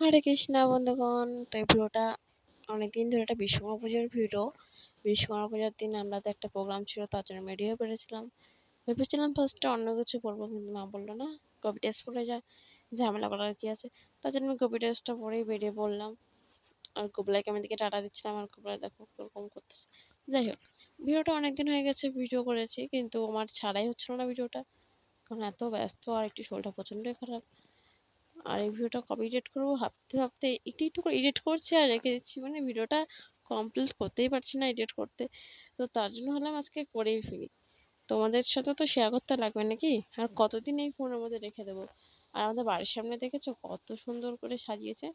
হরে কৃষ্ণা বন্ধুগণ। তো এই ভিডিওটা অনেকদিন ধরে একটা বিশ্বকর্মা পুজোর ভিডিও। বিশ্বকর্মা পূজার দিন আমরা তো একটা প্রোগ্রাম ছিল, তার জন্য রেডি হয়ে পেরেছিলাম ভেবেছিলাম ফার্স্টে অন্য কিছু করব, কিন্তু মা বলল, না, কপি টেস্ট পরে যা, ঝামেলা করার কি আছে? তার জন্য আমি কপি টেস্টটা পরেই বেরিয়ে পড়লাম। আর কুবলাইকে আমি দিকে টাটা দিচ্ছিলাম, আর কুবলাই দেখো কীরকম করতেছে। যাই হোক, ভিডিওটা অনেকদিন হয়ে গেছে, ভিডিও করেছি, কিন্তু আমার ছাড়াই হচ্ছিল না ভিডিওটা। কারণ এত ব্যস্ত আর একটু শরীরটা প্রচণ্ডই খারাপ। আর এই ভিডিওটা কবে এডিট করব ভাবতে ভাবতে একটু একটু করে এডিট করছি আর রেখে দিচ্ছি। মানে ভিডিওটা কমপ্লিট করতেই পারছি না এডিট করতে। তো তার জন্য হলাম আজকে করেই ফেলি। তোমাদের সাথে তো শেয়ার করতে লাগবে নাকি? আর কতদিন এই ফোনের মধ্যে রেখে দেবো? আর আমাদের বাড়ির সামনে দেখেছ কত সুন্দর করে সাজিয়েছে?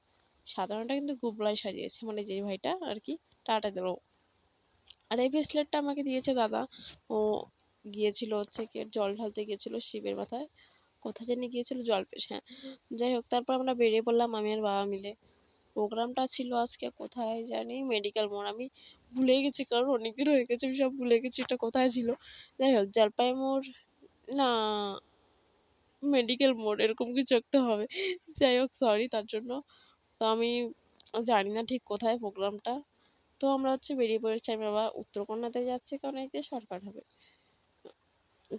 সাধারণটা কিন্তু গুবলাই সাজিয়েছে। মানে যেই ভাইটা আর কি, টাটা দিল। আর এই ব্রেসলেটটা আমাকে দিয়েছে দাদা। ও গিয়েছিল হচ্ছে কি জল ঢালতে গিয়েছিল শিবের মাথায়। কোথায় জানি গিয়েছিল জলপেশ। হ্যাঁ যাই হোক, তারপর আমরা বেরিয়ে পড়লাম আমি আর বাবা মিলে। প্রোগ্রামটা ছিল আজকে কোথায় জানি মেডিকেল মোড়। আমি ভুলে গেছি, কারণ অনেকদিন হয়ে গেছে, আমি সব ভুলে গেছি এটা কোথায় ছিল। যাই হোক, জলপাই মোড় না মেডিকেল মোড় এরকম কিছু একটা হবে। যাই হোক সরি তার জন্য। তো আমি জানি না ঠিক কোথায় প্রোগ্রামটা। তো আমরা হচ্ছে বেরিয়ে পড়েছি, আমি বাবা উত্তরকন্যাতে যাচ্ছি, কারণ এতে শর্টকাট হবে।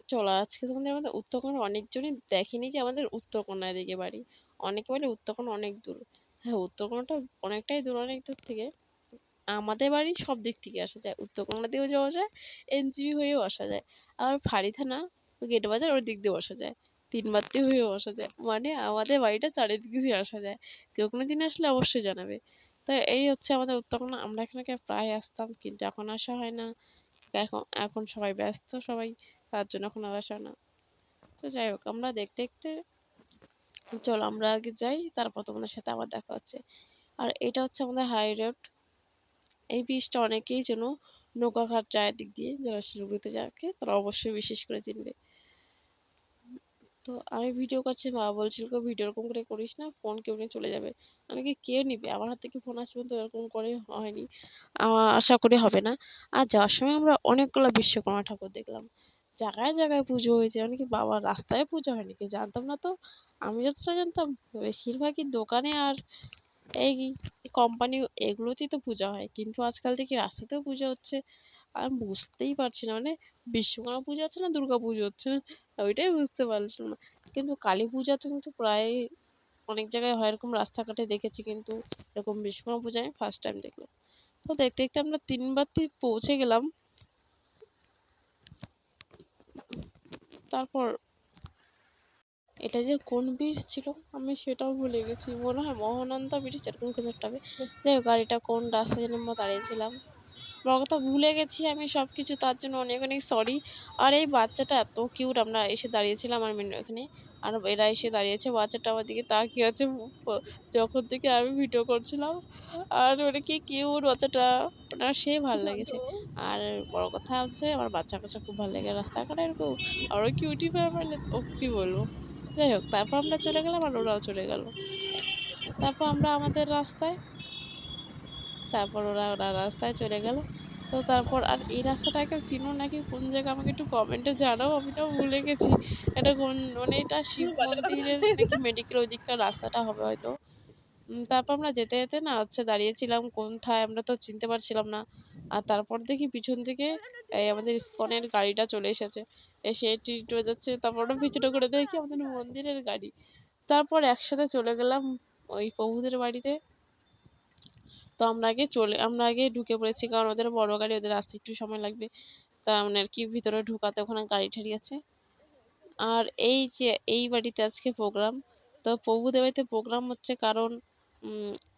চলো। আজকে তোমাদের আমাদের উত্তরকন্যা অনেকজনই দেখেনি যে আমাদের উত্তরকন্যার দিকে বাড়ি। অনেকে বলে উত্তরকন্যা অনেক দূর। হ্যাঁ উত্তরকন্যাটা অনেকটাই দূর, অনেক দূর থেকে আমাদের বাড়ি সব দিক থেকে আসা যায়। উত্তরকন্যা দিয়েও যাওয়া যায় এনজিবি হয়েও আসা যায়। আবার ফাড়ি থানা, গেট বাজার ওর দিক দিয়েও আসা যায়। তিন বাত্তি হয়েও আসা যায়। মানে আমাদের বাড়িটা চারিদিক দিয়ে আসা যায়। কেউ কোনো দিন আসলে অবশ্যই জানাবে। তো এই হচ্ছে আমাদের উত্তরকন্যা। আমরা এখানে প্রায় আসতাম, কিন্তু এখন আসা হয় না। এখন এখন সবাই ব্যস্ত, সবাই তার জন্য এখন আর আসা না। তো যাই হোক, আমরা দেখতে দেখতে চলো আমরা আগে যাই, তারপর তোমাদের সাথে আবার দেখা হচ্ছে। আর এটা হচ্ছে আমাদের হাই রোড এই ব্রিজটা অনেকেই যেন নৌকাঘাট যায় দিক দিয়ে, যারা শিলিগুড়িতে যাকে তারা অবশ্যই বিশেষ করে চিনবে। তো আমি ভিডিও করছি, মা বলছিল ভিডিও এরকম করে করিস না ফোন কেউ নিয়ে চলে যাবে। আমি কি কে নিবে? আমার হাত থেকে ফোন আসবে? তো এরকম করে হয়নি। আশা করি হবে না। আর যাওয়ার সময় আমরা অনেকগুলো বিশ্বকর্মা ঠাকুর দেখলাম। জায়গায় জায়গায় পুজো হয়েছে। এমনকি কি বাবা রাস্তায় পুজো হয়নি, কি জানতাম না তো? আমি যতটা জানতাম, বেশিরভাগই দোকানে আর এই কোম্পানি এগুলোতেই তো পূজা হয়। কিন্তু আজকাল দেখি রাস্তাতেও পুজো হচ্ছে। আর বুঝতেই পারছি না মানে বিশ্বকর্মা পুজো হচ্ছে না, দুর্গা পুজো হচ্ছে না? ওইটাই বুঝতে পারছিলাম না। কিন্তু কালী পূজা তো কিন্তু প্রায় অনেক জায়গায় হয়, এরকম রাস্তাঘাটে দেখেছি কিন্তু এরকম বিশ্বকর্মা পূজা আমি ফার্স্ট টাইম দেখলাম। তো দেখতে দেখতে আমরা তিনবার পৌঁছে গেলাম। তারপর এটা যে কোন ব্রিজ ছিল আমি সেটাও ভুলে গেছি। মনে হয় মহানন্দা ব্রিজ এরকম কিছু একটা হবে। যাই হোক, গাড়িটা কোন রাস্তায় যেন আমরা দাঁড়িয়েছিলাম। বড় কথা ভুলে গেছি আমি সব কিছু তার জন্য অনেক অনেক সরি আর এই বাচ্চাটা এত কিউট আমরা এসে দাঁড়িয়েছিলাম আর এখানে। আর এরা এসে দাঁড়িয়েছে বাচ্চাটা আমার দিকে তাকিয়ে আছে, যখন থেকে আমি ভিডিও করছিলাম। আর ওটা কি কিউট বাচ্চাটা ওটা সে ভালো লেগেছে। আর বড় কথা হচ্ছে, আমার বাচ্চা কাচ্চা খুব ভালো লাগে রাস্তাঘাটে এরকম আরও কিউটি মানে ও, কী বলব? যাই হোক, তারপর আমরা চলে গেলাম আর ওরাও চলে গেল। তারপর আমরা আমাদের রাস্তায় তারপর ওরা ওরা রাস্তায় চলে গেল। তো তারপর আর এই রাস্তাটা কেউ চিনো নাকি? কোন জায়গা আমাকে একটু কমেন্টে জানাও আমি তো ভুলে গেছি। এটা কোন মানে এটা শিব মন্দিরের নাকি মেডিকেল ওই দিককার রাস্তাটা হবে হয়তো। তারপর আমরা যেতে যেতে না হচ্ছে দাঁড়িয়েছিলাম কোনথায় আমরা তো চিনতে পারছিলাম না। আর তারপর দেখি পিছন থেকে এই আমাদের ইস্কনের গাড়িটা চলে এসেছে। এসে টিট যাচ্ছে তারপর ওটা পিছনে করে দেখি আমাদের মন্দিরের গাড়ি। তারপর একসাথে চলে গেলাম ওই প্রভুদের বাড়িতে। তো আমরা আগে চলে, আমরা আগে ঢুকে পড়েছি কারণ ওদের বড় গাড়ি, ওদের আসতে একটু সময় লাগবে। তা মানে আর কি ভিতরে ঢুকাতে ওখানে গাড়ি ঠাড়ি আছে আর এই যে, এই বাড়িতে আজকে প্রোগ্রাম, তো প্রভুদের বাড়িতে প্রোগ্রাম হচ্ছে কারণ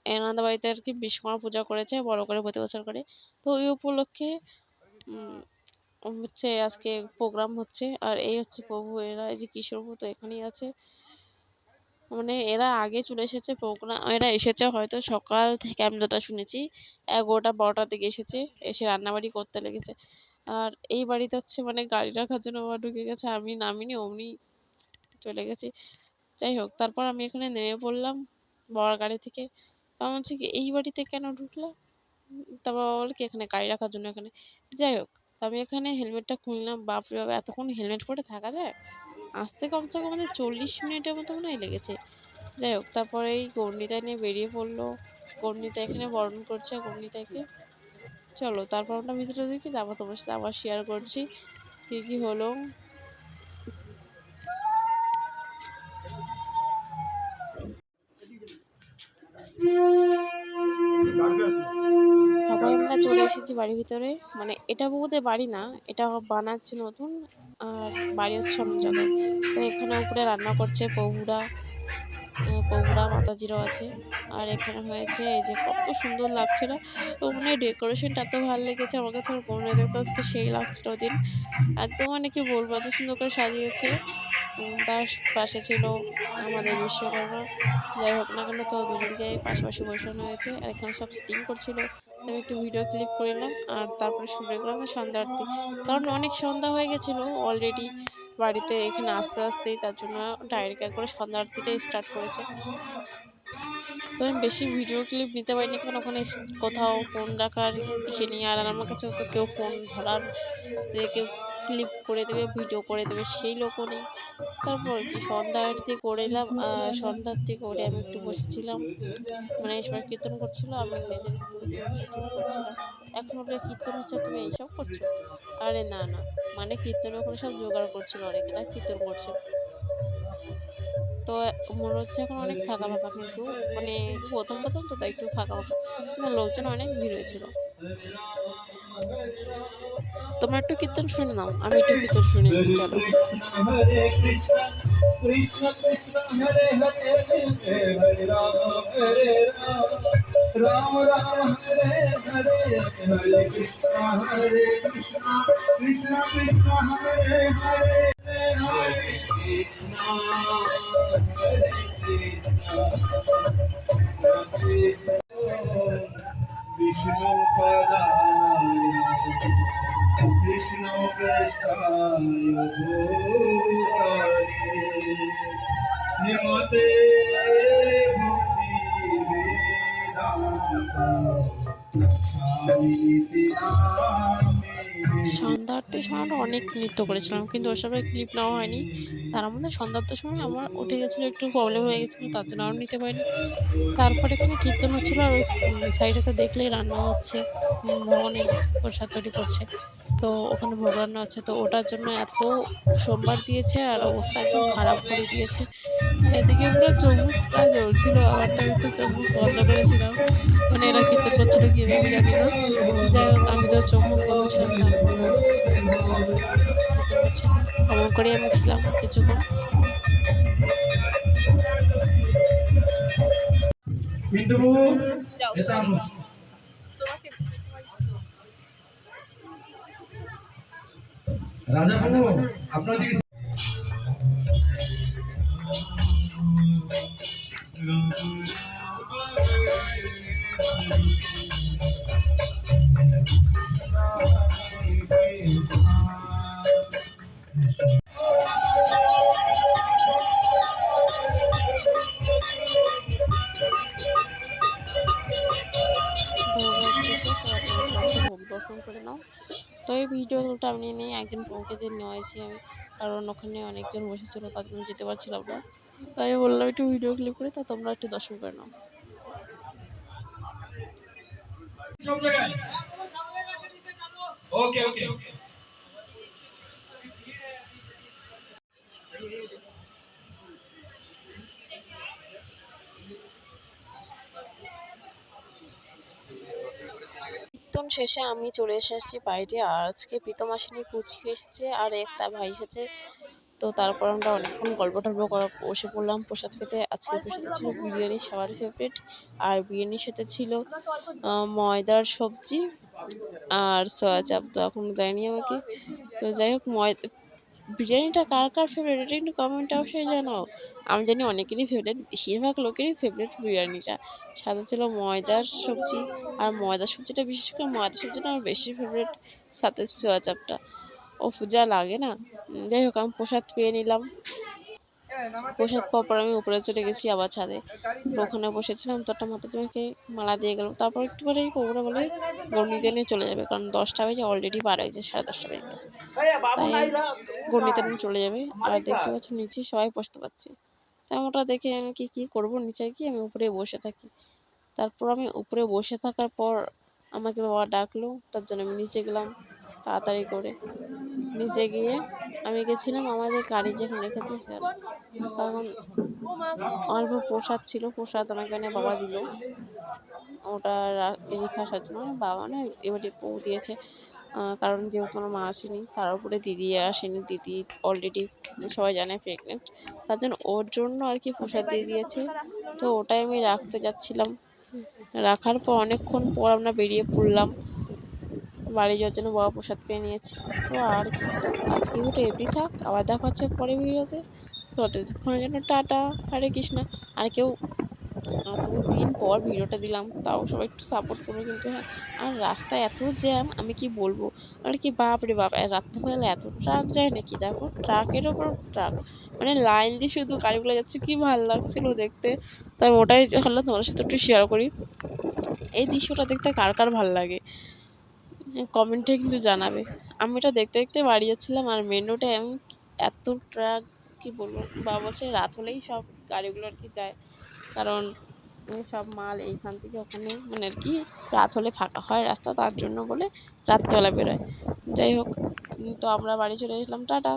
এনাদের বাড়িতে আর কি বিশ্বকর্মা পূজা করেছে, বড় করে প্রতি বছর করে। তো ওই উপলক্ষে হচ্ছে আজকে প্রোগ্রাম হচ্ছে। আর এই হচ্ছে প্রভু, এরা এই যে কিশোর তো এখানেই আছে। মানে এরা আগে চলে এসেছে প্রোগ্রাম এরা এসেছে হয়তো সকাল থেকে, আমি যতটা শুনেছি, এগারোটা, বারোটার দিকে এসেছে, এসে রান্নাবাড়ি করতে লেগেছে। আর এই বাড়িতে হচ্ছে মানে গাড়ি রাখার জন্য বাবা ঢুকে গেছে, আমি নামিনি, অমনি চলে গেছি। যাই হোক, তারপর আমি এখানে নেমে পড়লাম বড় গাড়ি থেকে। তখন হচ্ছে কি, এই বাড়িতে কেন ঢুকলাম? তারপর বাবা বলে কি, এখানে গাড়ি রাখার জন্য এখানে। যাই হোক আমি এখানে হেলমেটটা খুললাম, বাপরে বাবা, এতক্ষণ হেলমেট পরে থাকা যায়? আসতে কমসে কম আমাদের চল্লিশ মিনিটের মতো মনে হয় লেগেছে। যাই হোক, তারপরে এই গণ্ডিতা নিয়ে বেরিয়ে পড়ল। গণ্ডিতা এখানে বরণ করছে গণ্ডিতাকে চলো, তারপর আমরা ভিতরে দেখি তারপর তোমার সাথে আবার শেয়ার করছি। কি কি হলো? বাড়ির ভিতরে। মানে এটা বউদের বাড়ি না এটা বানাচ্ছে নতুন আর বাড়ি হচ্ছে অন্য জায়গায় তো এখানে উপরে রান্না করছে বউরা আহ, বউরা মাতাজিরাও আছে। আর এখানে হয়েছে এই যে কত সুন্দর লাগছে না। ওখানে ডেকোরেশনটা এত ভালো লেগেছে আমার কাছে আমার বোনেদের কাছে সেই লাগছিল ওদিন। একদম মানে কি বলব এত সুন্দর করে সাজিয়েছে। তার পাশে ছিল আমাদের বিশ্বকর্মা। যাই হোক না কেন তো দুজনকে পাশাপাশি বসানো হয়েছে। আর এখানে সব সেটিং করছিল। আমি একটু ভিডিও করে নিলাম আর তারপরে শুরু করলাম সন্ধ্যা আরতি। কারণ অনেক সন্ধ্যা হয়ে গেছিল অলরেডি বাড়িতে এখানে আসতে আসতেই তার জন্য ডাইরেক্ট করে সন্ধ্যা আরতিটাই স্টার্ট করেছে। তো আমি বেশি ভিডিও ক্লিপ নিতে পারিনি, কারণ ওখানে কোথাও ফোন রাখার ইসে নিয়ে আর আমার কাছে তো কেউ ফোন ধরার যে কেউ ক্লিপ করে দেবে ভিডিও করে দেবে, সেই লোকও নেই। তারপর কি, সন্ধ্যা আরতি করে এলাম সন্ধ্যা আরতি করে আমি একটু বসেছিলাম। মানে সবাই কীর্তন করছিল, আমি নিজের করছিলাম। এখন ওটা কীর্তন হচ্ছে, তুমি এইসব করছ? আরে না না মানে কীর্তন ওখানে সব জোগাড় করছিল অনেকেরা, কীর্তন করছিল তো মনে হচ্ছে এখন অনেক ফাঁকা ফাঁকা কিন্তু মানে প্রথম প্রথম তো তাই একটু ফাঁকা ফাঁকা। লোকজন অনেক ভিড় হয়েছিল। তোমরা একটু কীর্তন শুনে নাও আমি একটু কীর্তন শুনে নিই চলো Hare Krishna, Krishna Krishna Hare Hare, Hare Rama, Hare Rama, Rama Rama Hare Hare, Hare Krishna, Hare Krishna, সন্ধ্যা আরতির সময় অনেক নৃত্য করেছিলাম, কিন্তু ওসবের ক্লিপ নেওয়া হয়নি। তার মধ্যে সন্ধ্যা সময় আমার উঠে গেছিল, একটু প্রবলেম হয়ে গেছিল, তার জন্য আরও নিতে পারিনি। তারপরে এখানে কীর্তন হচ্ছিল আর ওই সাইডে তো দেখলেই রান্না হচ্ছে ভগবানের প্রসাদ তৈরি করছে। তো ওখানে ভোগ রান্না হচ্ছে তো ওটার জন্য এত সোমবার দিয়েছে আর অবস্থা একদম খারাপ করে দিয়েছে। এদিকে পুরো চোখ প্রায় জ্বলছিল আমার তো একটু চোখ বন্ধ করেছিলাম। মানে এরা কীর্তন করছিল কীভাবে জানি না। যাই হোক আমি তো চোখ মুখ বন্ধ ছিলাম না খবর করে আমি ছিলাম কিছুক্ষণ। কিন্তু এটা আমরা রাজাবাবু আপনার দিকে ভোগ দর্শন করে নাও তো এই ভিডিওটা আমি নিয়ে একদিন পৌঁকে নেওয়া হয়েছি আমি, কারণ ওখানে অনেকজন বসেছিল তার জন্য যেতে পারছিলাম না। তাই আমি বললাম, একটু ভিডিও ক্লিপ করে, তা তোমরা একটু দর্শন করে নাও। ওকে ওকে ওকে। কীর্তন শেষে আমি চলে এসেছি বাইরে আর আজকে প্রীতম আসেনি কুচি এসেছে আর একটা ভাই এসেছে। তো তারপর আমরা অনেকক্ষণ গল্প টল্প করা বসে পড়লাম প্রসাদ খেতে। আজকে প্রসাদ ছিল বিরিয়ানি, সবার ফেভারিট আর বিরিয়ানির সাথে ছিল ময়দার সবজি আর সয়া চাপ তো এখন দেয়নি আমাকে। তো যাই হোক ময়দা বিরিয়ানিটা কার কার ফেভারিট এটা কমেন্ট অবশ্যই জানাও। আমি জানি অনেকেরই ফেভারিট বেশিরভাগ লোকেরই ফেভারিট বিরিয়ানিটা। সাথে ছিল ময়দার সবজি, আর ময়দার সবজিটা বিশেষ করে ময়দার সবজিটা আমার বেশি ফেভারিট সাথে সোয়া চাপটা ও যা লাগে না। যাই হোক, আমি প্রসাদ পেয়ে নিলাম। প্রসাদ পাওয়ার পর আমি উপরে চলে গেছি আবার ছাদে। ওখানে বসেছিলাম, তো একটা মাথা তোমাকে মালা দিয়ে গেল তারপর একটু পৌরা বলে, গণিতে নিয়ে চলে যাবে, কারণ দশটা বেজে অলরেডি বার হয়েছে সাড়ে দশটা বেজে গেছে। তাই গণিতে নিয়ে চলে যাবে। আর দেখতে পাচ্ছ, নিচে সবাই বসতে পারছে। তাই ওটা দেখে আমি কি, কী করব নিচে গিয়ে আমি উপরে বসে থাকি। তারপর আমি উপরে বসে থাকার পর আমাকে বাবা ডাকলো, তার জন্য আমি নিচে গেলাম তাড়াতাড়ি করে। নিচে গিয়ে আমি গেছিলাম আমাদের গাড়ি যেখানে রেখেছে তখন অল্প প্রসাদ ছিল, প্রসাদ আমাকে এনে বাবা দিল। ওটা রেখে আসার জন্য বাবা না এবারে বউ দিয়েছে। কারণ যেহেতু আমার মা আসেনি, তার উপরে দিদি আসেনি, দিদি অলরেডি সবাই জানে প্রেগনেন্ট তার জন্য ওর জন্য আর কি প্রসাদ দিয়ে দিয়েছে। তো ওটাই আমি রাখতে যাচ্ছিলাম। রাখার পর অনেকক্ষণ পর আমরা বেরিয়ে পড়লাম। বাড়ি যাওয়ার জন্য বাবা প্রসাদ পেয়ে নিয়েছে। তো আর কি, আজকে ভিডিও এমনি থাক, আবার দেখা হচ্ছে পরে ভিডিওতে ততক্ষণের জন্য টাটা, হরে কৃষ্ণ। আর কেউ দিন পর ভিডিওটা দিলাম, তাও সবাই একটু সাপোর্ট করো কিন্তু হ্যাঁ আর রাস্তায় এত জ্যাম আমি কি বলব? আর কি বাপ রে বাপ রাত্রেবেলা এত ট্রাক যায় নাকি? দেখো ট্রাকের ওপর ট্রাক মানে লাইন দিয়ে শুধু গাড়িগুলো যাচ্ছে, কি ভালো লাগছিল দেখতে। তাই ওটাই হলো তোমার সাথে একটু শেয়ার করি। এই দৃশ্যটা দেখতে কার কার ভালো লাগে? কমেন্টে কিন্তু জানাবে। আমি এটা দেখতে দেখতে বাড়ি যাচ্ছিলাম, আর মেন রোডে আমি এত ট্রাক কি বলব বাবা বলছে রাত হলেই সব গাড়িগুলো আর কি যায়। কারণ সব মাল এইখান থেকে ওখানে মানে আর কি রাত হলে ফাঁকা হয় রাস্তা, তার জন্য বলে রাত্রেবেলা বেরোয়। যাই হোক, তো আমরা বাড়ি চলে এসলাম টাটা।